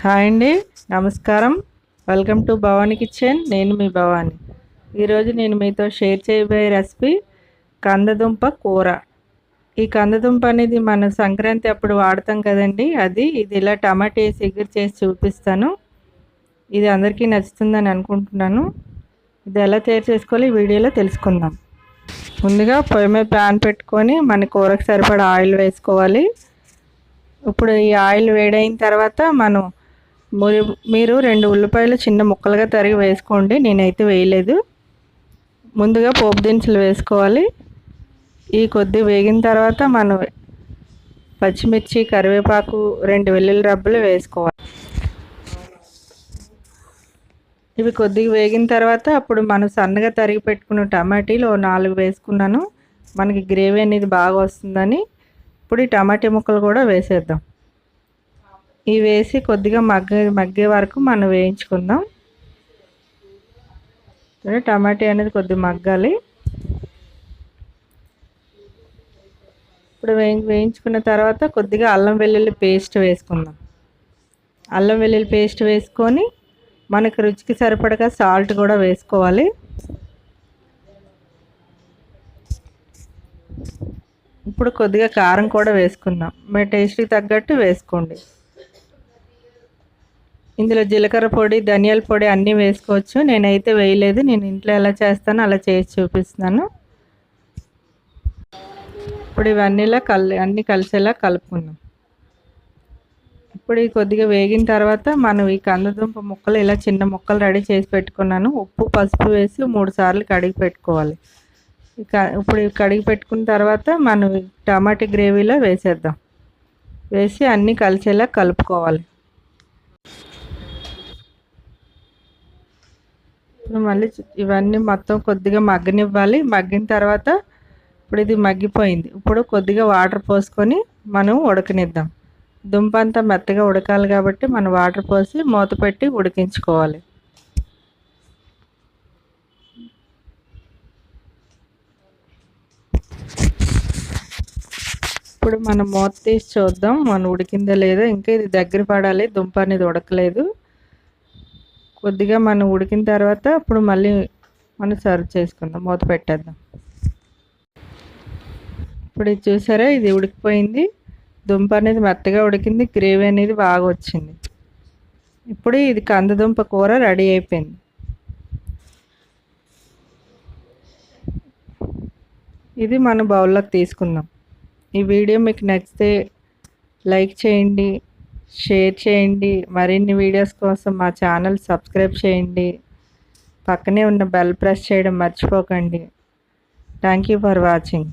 Hi అండి నమస్కారం. Welcome to Bhavani kitchen నేను మీ భవాని. ఈరోజు నేను మీతో షేర్ చేయబోయే రెసిపీ కందదుంప కూర. ఈ కందదుంప అనేది మనం సంక్రాంతి అప్పుడు వాడతాం కదండి అది ఇది ఇలా టమాటా వేసి ఎగురు చేసి చూపిస్తాను. ఇది అందరికీ నచ్చుతుందని అనుకుంటున్నాను. ఇది ఎలా తయారు చేసుకోవాలి ఈ వీడియోలో తెలుసుకుందాం. ముందుగా పొయ్యి మీద ప్యాన్ పెట్టుకొని మన కూరకు సరిపడా ఆయిల్ వేసుకోవాలి. ఇప్పుడు ఈ ఆయిల్ వేడైన తర్వాత మనం మీరు రెండు ఉల్లిపాయలు చిన్న ముక్కలుగా తరిగి వేసుకోండి. నేనైతే వేయలేదు. ముందుగా పోపు దినుసులు వేసుకోవాలి. ఈ కొద్ది వేగిన తర్వాత మనం పచ్చిమిర్చి కరివేపాకు రెండు వెల్లుల్లి రబ్బలు వేసుకోవాలి. ఇవి కొద్దిగా వేగిన తర్వాత అప్పుడు మనం సన్నగా తరిగి పెట్టుకున్న టమాటీలు నాలుగు వేసుకున్నాను. మనకి గ్రేవీ అనేది బాగా వస్తుందని. ఇప్పుడు ఈ టమాటీ ముక్కలు కూడా వేసేద్దాం. ఇవి వేసి కొద్దిగా మగ్గ మగ్గే వరకు మనం వేయించుకుందాం. టమాటా అనేది కొద్దిగా మగ్గాలి. ఇప్పుడు వేయి వేయించుకున్న తర్వాత కొద్దిగా అల్లం వెల్లుల్లి పేస్ట్ వేసుకుందాం. అల్లం వెల్లుల్లి పేస్ట్ వేసుకొని మనకు రుచికి సరిపడగా సాల్ట్ కూడా వేసుకోవాలి. ఇప్పుడు కొద్దిగా కారం కూడా వేసుకుందాం. మీ టేస్ట్కి తగ్గట్టు వేసుకోండి. ఇందులో జీలకర్ర పొడి ధనియాల పొడి అన్నీ వేసుకోవచ్చు. నేనైతే వేయలేదు. నేను ఇంట్లో ఎలా చేస్తానో అలా చేసి చూపిస్తున్నాను. ఇప్పుడు ఇవన్నీలా కల్ అన్నీ కలిసేలా కలుపుకుందాం. ఇప్పుడు ఈ కొద్దిగా వేగిన తర్వాత మనం ఈ కందదుంప ముక్కలు ఇలా చిన్న ముక్కలు రెడీ చేసి పెట్టుకున్నాను. ఉప్పు పసుపు వేసి మూడు సార్లు కడిగి పెట్టుకోవాలి. ఇక ఇప్పుడు కడిగి పెట్టుకున్న తర్వాత మనం టమాటా గ్రేవీలో వేసేద్దాం. వేసి అన్నీ కలిసేలా కలుపుకోవాలి. ఇప్పుడు మళ్ళీ ఇవన్నీ మొత్తం కొద్దిగా మగ్గనివ్వాలి. మగ్గిన తర్వాత ఇప్పుడు ఇది మగ్గిపోయింది. ఇప్పుడు కొద్దిగా వాటర్ పోసుకొని మనం ఉడకనిద్దాం. దుంప అంతా మెత్తగా ఉడకాలి కాబట్టి మనం వాటర్ పోసి మూత పెట్టి ఉడికించుకోవాలి. ఇప్పుడు మనం మూత తీసి చూద్దాం. మనం ఉడికిందో లేదో? ఇంకా ఇది దగ్గర పడాలి. దుంప అనేది ఉడకలేదు. కొద్దిగా మనం ఉడికిన తర్వాత అప్పుడు మళ్ళీ మనం సర్వ్ చేసుకుందాం. మూత పెట్టేద్దాం. ఇప్పుడు ఇది చూసారా? ఇది ఉడికిపోయింది. దుంప అనేది మెత్తగా ఉడికింది. గ్రేవీ అనేది బాగా వచ్చింది. ఇప్పుడు ఇది కందదుంప కూర రెడీ అయిపోయింది. ఇది మన బౌల్లోకి తీసుకుందాం. ఈ వీడియో మీకు నచ్చితే లైక్ చేయండి. షేర్ చేయండి. మరిన్ని వీడియోస్ కోసం మా ఛానల్ సబ్స్క్రైబ్ చేయండి. పక్కనే ఉన్న బెల్ ప్రెస్ చేయడం మర్చిపోకండి. Thank you for watching.